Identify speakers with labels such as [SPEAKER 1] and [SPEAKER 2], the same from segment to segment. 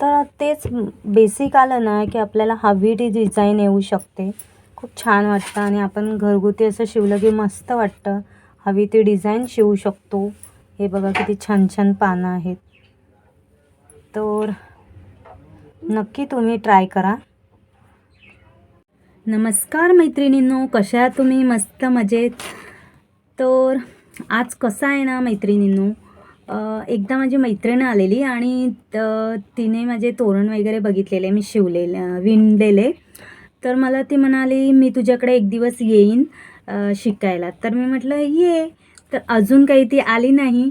[SPEAKER 1] तर तेच बेसिक आलं ना की आपल्याला हवी ती डिझाईन येऊ शकते. खूप छान वाटतं आणि आपण घरगुती असं शिवलं की मस्त वाटतं. हवी ती डिझाईन शिवू शकतो. हे बघा किती छान छान पानं आहेत. तर नक्की तुम्ही ट्राय करा. नमस्कार मैत्रिणींनो कशा तुम्ही? मस्त मजेत. तर आज कसं आहे ना मैत्रिणींनो? एकदा माझी मैत्रीण आलेली आणि तिने माझे तोरण वगैरे बघितलेले मी शिवलेले विणलेले. तर मला ती म्हणाली मी तुझ्याकडे एक दिवस येईन शिकायला. तर मी म्हटलं ये. तर अजून काही ती आली नाही.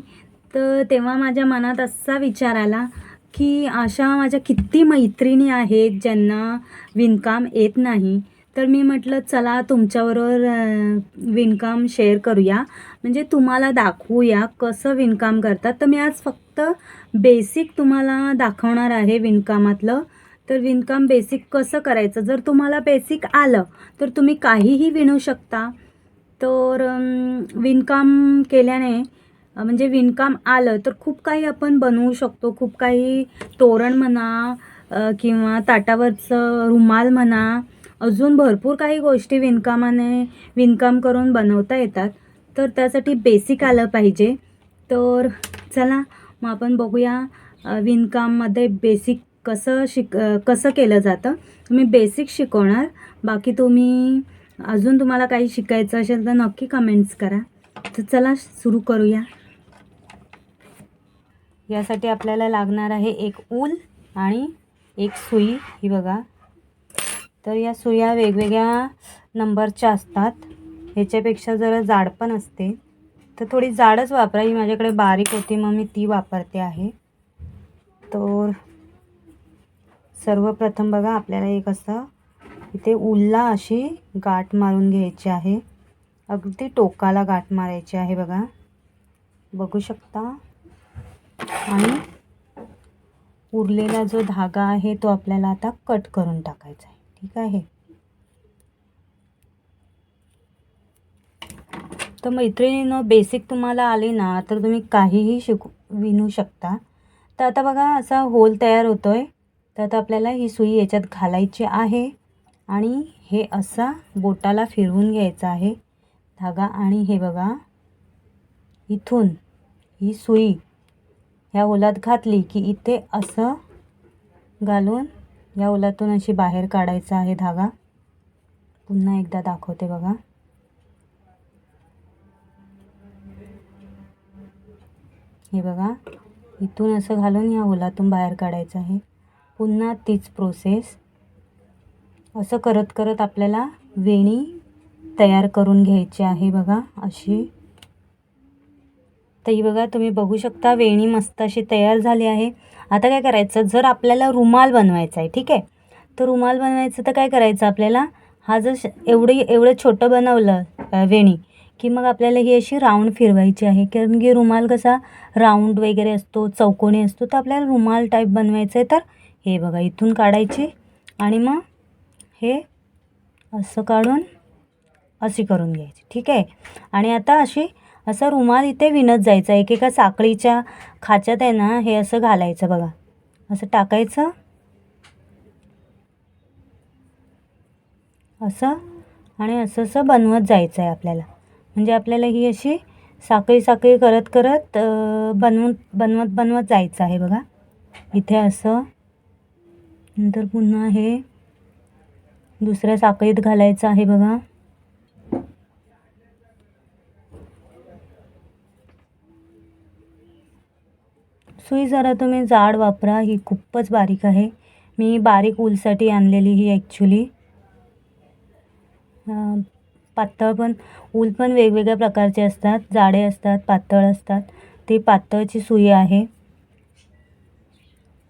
[SPEAKER 1] तर तेव्हा माझ्या मनात असा विचार आला की अशा माझ्या किती मैत्रिणी आहेत ज्यांना विणकाम येत नाही. तर मी म्हटलं चला तुमच्याबरोबर विणकाम शेअर करूया. म्हणजे तुम्हाला दाखवूया कसं विणकाम करतात. तर मी आज फक्त बेसिक तुम्हाला दाखवणार आहे विणकामातलं. तर विणकाम बेसिक कसं करायचं? जर तुम्हाला बेसिक आलं तर तुम्ही काहीही विणू शकता. तर विणकाम केल्याने म्हणजे विणकाम आलं तर खूप काही आपण बनवू शकतो. खूप काही तोरण म्हणा किंवा ताटावरचं रुमाल म्हणा अजून भरपूर काही गोष्टी विणकामाने विणकाम करून बनवता येतात. तर त्यासाठी बेसिक आलं पाहिजे. तर चला मग आपण बघूया विणकाममध्ये बेसिक कसं शिक कसं केलं जातं. तुम्ही बेसिक शिकवणार. बाकी तुम्ही अजून तुम्हाला काही शिकायचं असेल तर नक्की कमेंट्स करा. तर चला सुरू करूया. यासाठी आपल्याला लागणार आहे एक ऊल आणि एक सुई. ही बघा. तर या सुया वेगवेगळ्या नंबरच्या असतात. ह्याच्यापेक्षा जरा जाड पण असते. तर थोडी जाडच वापरा. ही माझ्याकडे बारीक होती मग मी ती वापरते आहे. तर सर्वप्रथम बघा आपल्याला एक असं इथे उल्ला अशी गाठ मारून घ्यायची आहे. अगदी टोकाला गाठ मारायची आहे बघा. बघू शकता? आणि उरलेला जो धागा आहे तो आपल्याला आता कट करून टाकायचा आहे. ठीक आहे. तर मैत्रिणीनं बेसिक तुम्हाला आले ना तर तुम्ही काहीही शिकू विणू शकता. तर आता बघा असा होल तयार होतो आहे तर आता आपल्याला ही सुई याच्यात घालायची आहे. आणि हे असा बोटाला फिरवून घ्यायचा आहे. धागा आणि हे बघा इथून ही सुई ह्या होलात घातली की इथे असं घालून या ओलातून अशी बाहेर काढायचा आहे धागा. पुन्हा एकदा दाखवते बघा. हे बघा इथून असं घालून या ओलातून बाहेर काढायचं आहे. पुन्हा तीच प्रोसेस असं करत करत आपल्याला वेणी तयार करून घ्यायची आहे बघा अशी. तर ही बघा तुम्ही बघू शकता वेणी मस्त अशी तयार झाली आहे. आता काय करायचं? जर आपल्याला रुमाल बनवायचा आहे ठीक आहे? तर रुमाल बनवायचं तर काय करायचं आपल्याला? हा जर श- एवढं छोटं बनवलं वेणी की मग आपल्याला ही अशी राऊंड फिरवायची आहे. कारण की रुमाल कसा राऊंड वगैरे असतो चौकोनी असतो तर आपल्याला रुमाल टाईप बनवायचं आहे तर हे बघा इथून काढायची आणि मग हे असं काढून अशी करून घ्यायची ठीक आहे? आणि आता अशी असा रुमाल इथे विणत जायचा. एकेका साखळीच्या खाच्यात आहे ना हे असं घालायचं बघा. असं टाकायचं. असं आणि असं असं बनवत जायचं आहे आपल्याला. म्हणजे आपल्याला ही अशी साखळी साखळी करत करत बनवून बनवत बनवत जायचं आहे बघा. इथे असं. नंतर पुन्हा हे दुसऱ्या साखळीत घालायचं आहे बघा. सुई जरा तुम्ही जाड वापरा. ही खूपच बारीक आहे. मी बारीक ऊलसाठी आणलेली ही ॲक्च्युली पातळ पण ऊल पण वेगवेगळ्या प्रकारचे असतात. जाडे असतात पातळ असतात. ती पातळची सुई आहे.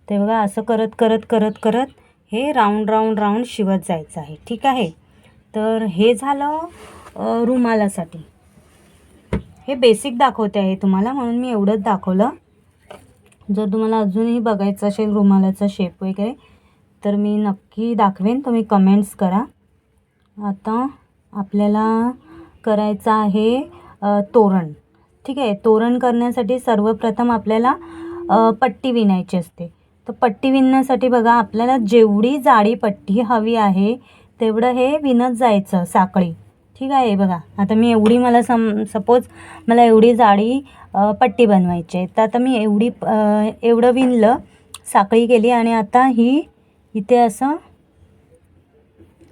[SPEAKER 1] ते बघा असं करत करत करत करत हे राऊंड राऊंड राऊंड शिवत जायचं आहे. ठीक आहे? तर हे झालं रुमालासाठी. हे बेसिक दाखवते आहे तुम्हाला म्हणून मी एवढंच दाखवलं. जर तुम्हाला अजूनही बघायचं असेल रुमालाचा शेप वगैरे तर मी नक्की दाखवेन. तुम्ही कमेंट्स करा. आता आपल्याला करायचं आहे तोरण. ठीक आहे? तोरण करण्यासाठी सर्वप्रथम आपल्याला पट्टी विणायची असते. तर पट्टी विणण्यासाठी बघा आपल्याला जेवढी जाडी पट्टी हवी आहे तेवढं हे विणत जायचं साखळी. ठीक आहे हे बघा. आता मी एवढी मला सम सपोज मला एवढी जाडी पट्टी बनवायची आहे. तर आता मी एवढी एवढं विणलं साखळी केली आणि आता ही इथे असं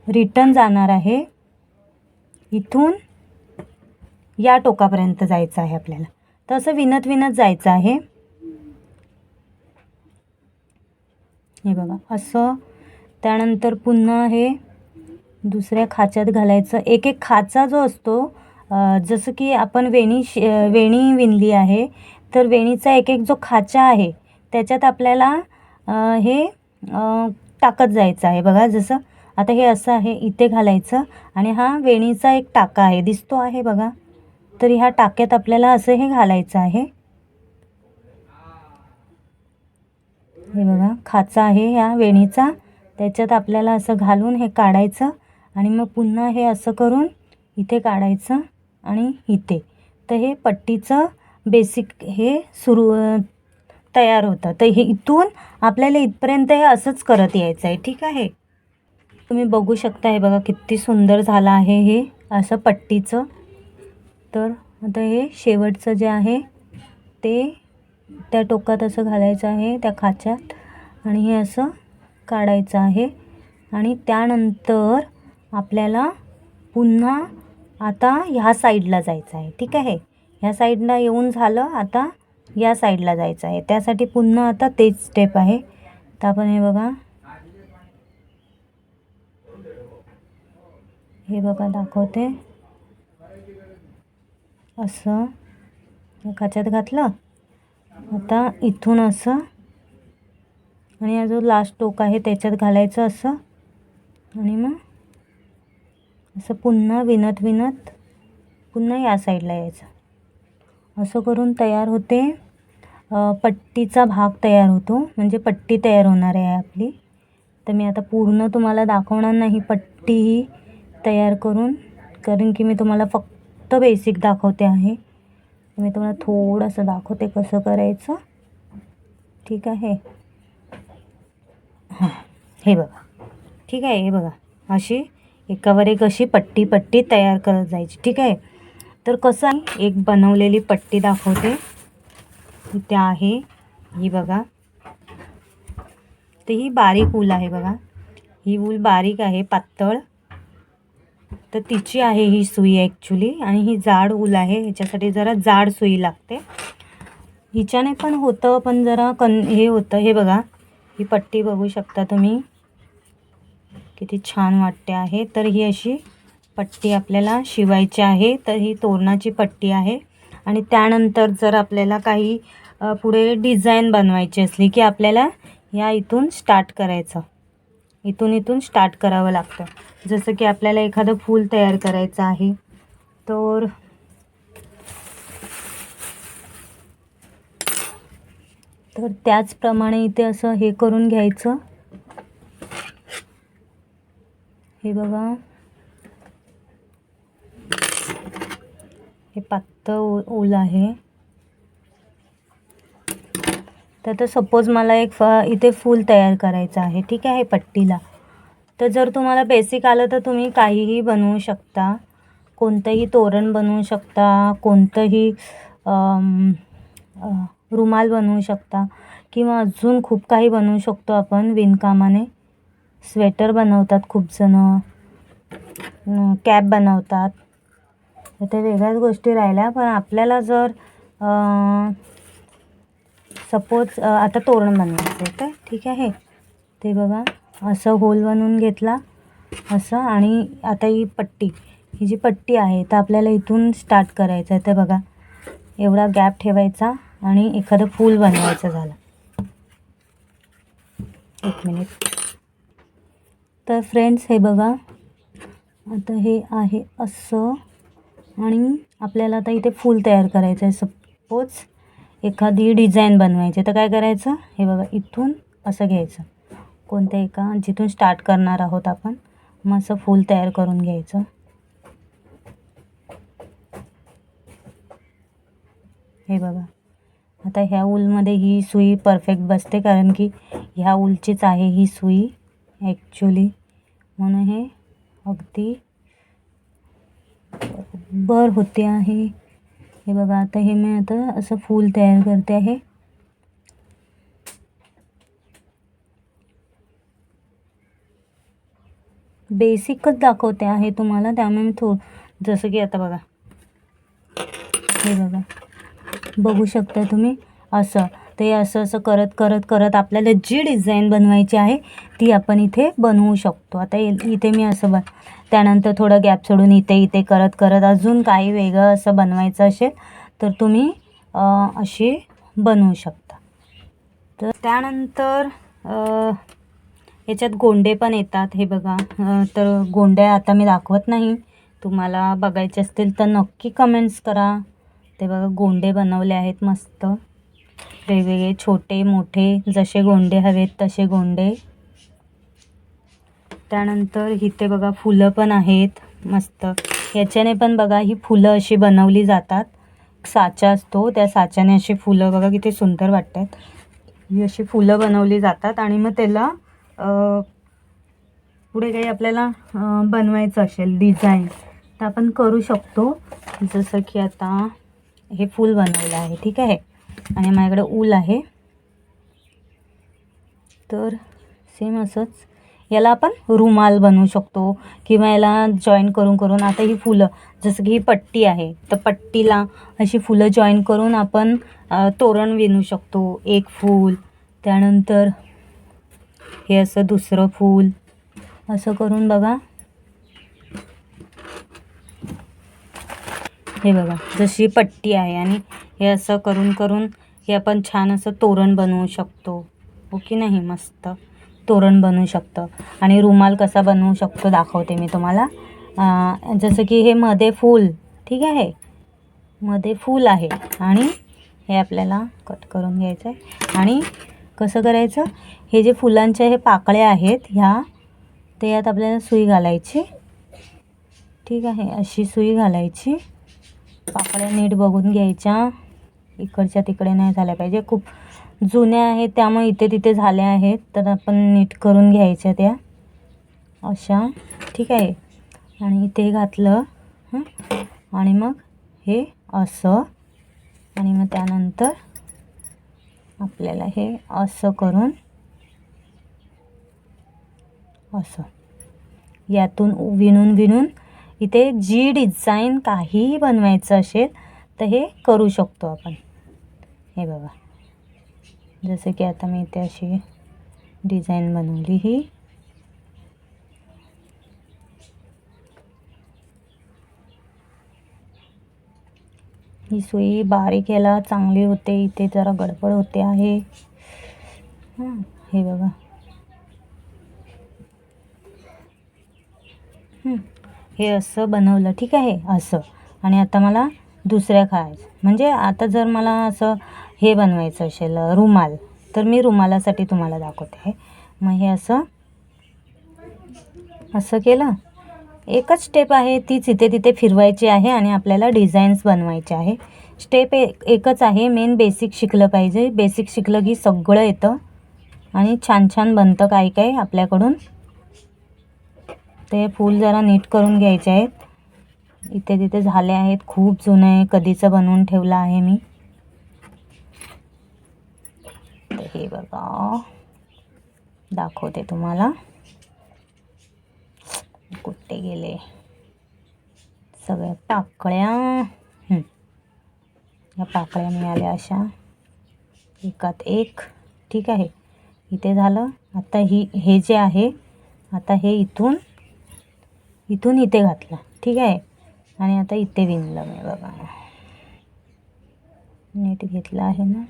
[SPEAKER 1] रिटर्न जाणार आहे. इथून या टोकापर्यंत जायचं आहे आपल्याला. तर असं विनत विनत जायचं आहे. हे बघा असं. त्यानंतर पुन्हा हे दुसऱ्या खाच्यात घालायचं. एक एक खाचा जो असतो जसं की आपण वेणी श वेणी विणली आहे तर वेणीचा एक एक जो खाचा आहे त्याच्यात आपल्याला हे टाकत जायचं आहे. बघा जसं आता हे असं आहे इथे घालायचं आणि हा वेणीचा एक टाका आहे. दिसतो आहे बघा. तर ह्या टाक्यात आपल्याला असं हे घालायचं आहे. हे बघा खाचा आहे ह्या वेणीचा. त्याच्यात आपल्याला असं घालून हे काढायचं. आणि मग पुन्हा हे असं करून इथे काढायचं आणि इथे. तर हे पट्टीचं बेसिक हे सुरू तयार होतं. तर हे इथून आपल्याला इथपर्यंत हे असंच करत यायचं आहे ठीक आहे? तुम्ही बघू शकता हे बघा किती सुंदर झालं आहे हे असं पट्टीचं. तर आता हे शेवटचं जे आहे ते त्या टोकात असं घालायचं आहे त्या खाच्यात. आणि हे असं काढायचं आहे. आणि त्यानंतर आपल्याला पुन्हा आता ह्या साईडला जायचं आहे. ठीक आहे? ह्या साईडला येऊन झालं आता या साईडला जायचं आहे. त्यासाठी पुन्हा आता तेच स्टेप आहे. तर आपण हे बघा. हे बघा दाखवते. असं. खाच्यात घातलं. आता इथून असं. आणि हा जो लास्ट टोक आहे त्याच्यात घालायचं असं. आणि मग असं पुन्हा विणत विणत पुन्हा या साईडला यायचं. असं करून तयार होते. पट्टीचा भाग तयार होतो. म्हणजे पट्टी तयार होणार आहे आपली. तर मी आता पूर्ण तुम्हाला दाखवणार नाही. पट्टी ही तयार करून. कारण की मी तुम्हाला फक्त बेसिक दाखवते आहे. मी तुम्हाला थोडंसं दाखवते कसं करायचं. ठीक आहे. हां. हे बघा. ठीक आहे हे बघा. अशी एकावर एक अशी पट्टी पट्टी तयार करत जायची. ठीक आहे? तर कसं एक बनवलेली पट्टी दाखवते. इथे आहे. ही बघा. तर ही बारीक ऊल आहे बघा. ही ऊल बारीक आहे पातळ. तर तिची आहे ही सुई ॲक्च्युली आणि ही जाड ऊल आहे. ह्याच्यासाठी जरा जाड सुई लागते. हिच्याने पण होतं पण जरा कन हे होतं. हे बघा. ही पट्टी बघू शकता तुम्ही. किती छान वाटते आहे. तर ही अशी पट्टी आपल्याला शिवायची आहे. तर ही तोरणाची पट्टी आहे. आणि त्यानंतर जर आपल्याला काही पुढे डिझाईन बनवायची असली की आपल्याला या इथून स्टार्ट करायचं. इथून इथून स्टार्ट करावं लागतं. जसं की आपल्याला एखादं फूल तयार करायचं आहे. तर. तर त्याचप्रमाणे इथे असं हे करून घ्यायचं. हे बघा. हे पातळ ऊ ऊल आहे. तर आता सपोज मला एक फ इथे फूल तयार करायचं आहे. ठीक आहे पट्टीला. तर जर तुम्हाला बेसिक आलं तर तुम्ही काहीही बनवू शकता. कोणतंही तोरण बनवू शकता. कोणतंही रुमाल बनवू शकता. किंवा अजून खूप काही बनवू शकतो आपण विणकामाने. स्वेटर बनवतात खूप जणं. कॅप बनवतात. तर ते वेगळ्याच गोष्टी राहिल्या पण आपल्याला जर सपोज आता तोरण बनवायचं आहे काय? ठीक आहे. ते बघा असं होल बनवून घेतला असं आणि आता ही पट्टी ही जी पट्टी आहे तर आपल्याला इथून स्टार्ट करायचं आहे. तर बघा एवढा गॅप ठेवायचा आणि एखादं फूल बनवायचं झालं. एक मिनिट तर फ्रेंड्स हे बघा. आता हे आहे असं. आणि आपल्याला आता इथे फूल तयार करायचं आहे. सपोज एखादी डिझाईन बनवायची तर काय करायचं? हे बघा इथून असं घ्यायचं. कोणत्या एका जिथून स्टार्ट करणार आहोत आपण मग असं फूल तयार करून घ्यायचं. हे बघा. आता ह्या ऊलमध्ये ही सुई परफेक्ट बसते. कारण की ह्या ऊलचीच आहे ही सुई ॲक्च्युली म्हणून हे अगदी बर होते आहे. हे बघा आता हे मी आता असं फूल तयार करते आहे. बेसिकच दाखवते आहे तुम्हाला त्यामुळे मी थो जसं की आता बघा. हे बघा. बघू शकता तुम्ही असं. ते असं असं करत करत करत आपल्याला जी डिझाईन बनवायची आहे ती आपण इथे बनवू शकतो. आता इथे मी असं बन त्यानंतर थोडं गॅप सोडून इथे इथे करत करत अजून काही वेगळं असं बनवायचं असेल तर तुम्ही अशी बनवू शकता. तर त्यानंतर याच्यात गोंडे पण येतात. हे बघा तर गोंडे आता मी दाखवत नाही. तुम्हाला बघायचे असतील तर नक्की कमेंट्स करा. ते बघा गोंडे बनवले आहेत मस्त. वेगवेगळे छोटे मोठे जसे गोंडे हवेत तसे गोंडे. त्यानंतर इथे बघा फुलं पण आहेत मस्त. याच्याने पण बघा ही फुलं अशी बनवली जातात. साचा असतो त्या साच्याने अशी फुलं बघा किती सुंदर वाटतात. ही अशी फुलं बनवली जातात आणि मग त्याला पुढे काही आपल्याला बनवायचं असेल डिझाईन तर आपण करू शकतो. जसं की आता हे फूल बनवलं आहे ठीक आहे? आणि माझ्याकडे ऊल आहे. तर सेम असंच याला आपण रुमाल बनवू शकतो किंवा याला जॉईन करून करून आता ही फुलं जसं की ही पट्टी आहे तर पट्टीला अशी फुलं जॉईन करून आपण तोरण विणू शकतो. एक फूल त्यानंतर हे असं दुसरं फूल असं करून बघा. हे बघा जशी पट्टी आहे आणि हे असं करून करून हे आपण छान असं तोरण बनवू शकतो. हो की नाही? मस्त तोरण बनवू शकतं. आणि रुमाल कसा बनवू शकतो दाखवते मी तुम्हाला. जसं की हे मध्ये फूल ठीक आहे? मध्ये फूल आहे. आणि हे आपल्याला कट करून घ्यायचं आहे आणि कसं करायचं? हे जे फुलांच्या हे पाकळ्या आहेत ह्या ते यात आपल्याला सुई घालायची. ठीक आहे? अशी सुई घालायची. पाकळ्या नीट बघून घ्यायच्या. इकडच्या तिकडे नाही झाल्या पाहिजे. खूप जुन्या आहेत त्यामुळे इथे तिथे झाल्या आहेत. तर आपण नीट करून घ्यायच्या त्या. अशा. ठीक आहे. आणि इथे घातलं. आणि मग हे असं. आणि मग त्यानंतर आपल्याला हे असं करून असं. यातून विणून विणून इथे जी डिझाईन काहीही बनवायचं असेल तर हे करू शकतो आपण. हे बघा. जसं की आता मी इथे अशी डिझाईन बनवली ही. ही सुई बारीक याला चांगली होते इथे जरा गडबड होते आहे. हे बघा. हे असं बनवलं ठीक आहे असं. आणि आता मला दुसऱ्या खायचं. म्हणजे आता जर मला असं हे बनवायचं असेल रुमाल. तर मी रुमालासाठी तुम्हाला दाखवते. आहे मग हे असं असं केलं. एकच स्टेप आहे तीच इथे तिथे फिरवायची आहे आणि आपल्याला डिझाईन्स बनवायचे आहे. स्टेप एक एकच आहे मेन बेसिक शिकलं पाहिजे. बेसिक शिकलं की सगळं येतं. आणि छान छान बनतं काय काय आपल्याकडून. ते फूल जरा नीट करून घ्यायचे आहेत. इथे तिथे झाले आहेत खूप जुने कधीचं बनवून ठेवलं आहे मी तर हे बघा. दाखवते तुम्हाला. कुठे गेले? सगळ्या पाकळ्या. या पाकळ्या मिळाल्या अशा. एकात एक. ठीक आहे. इथे झालं. आता ही हे जे आहे आता हे इथून इथून इथे घातलं. ठीक आहे. आणि आता इथे विणलं मी बघा. नीट घेतलं आहे ना?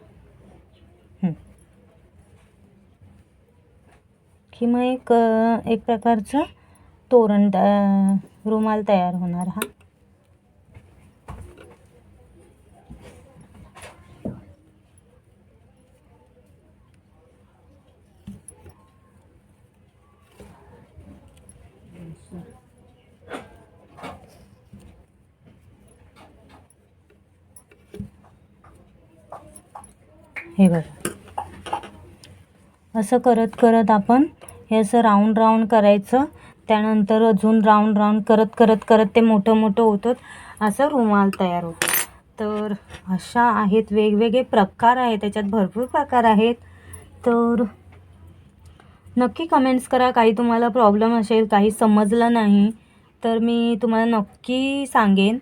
[SPEAKER 1] की मग एक एक प्रकारचं तोरण रुमाल तयार होणार हा. हे बघा. असं करत करत आपण हे असं राऊंड राऊंड करायचं. त्यानंतर अजून राऊंड राऊंड करत करत करत ते मोठं मोठं होतं. असं रुमाल तयार होतं. तर अशा आहेत वेगवेगळे प्रकार आहेत. त्याच्यात भरपूर प्रकार आहेत. तर नक्की कमेंट्स करा. काही तुम्हाला प्रॉब्लेम असेल काही समजलं नाही तर मी तुम्हाला नक्की सांगेन.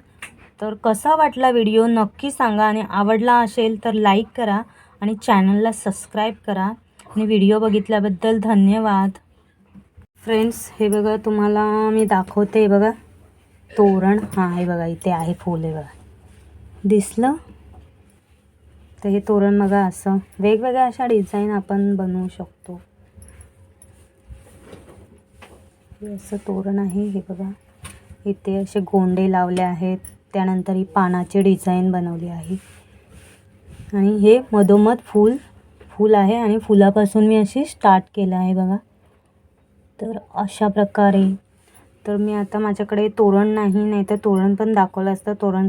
[SPEAKER 1] तर कसा वाटला व्हिडिओ नक्की सांगा. आणि आवडला असेल तर लाईक करा. आणि चॅनलला सबस्क्राईब करा. आणि व्हिडिओ बघितल्याबद्दल धन्यवाद. फ्रेंड्स हे बघा तुम्हाला मी दाखवते बघा. तोरण हां हे बघा इथे आहे फूल हे बघा. दिसलं? तर हे तोरण बघा असं. वेगवेगळ्या अशा डिझाईन आपण बनवू शकतो. हे असं तोरण आहे हे बघा. इथे असे गोंडे लावले आहेत. त्यानंतर ही पानाची डिझाईन बनवली आहे. आणि हे मधोमध फूल फूल आहे आणि फुलापासून मी अशी स्टार्ट केलं आहे बघा. तर अशा प्रकारे. तर मी आता माझ्याकडे तोरण नाही नाही तर तोरण पण दाखवलं असतं. तोरण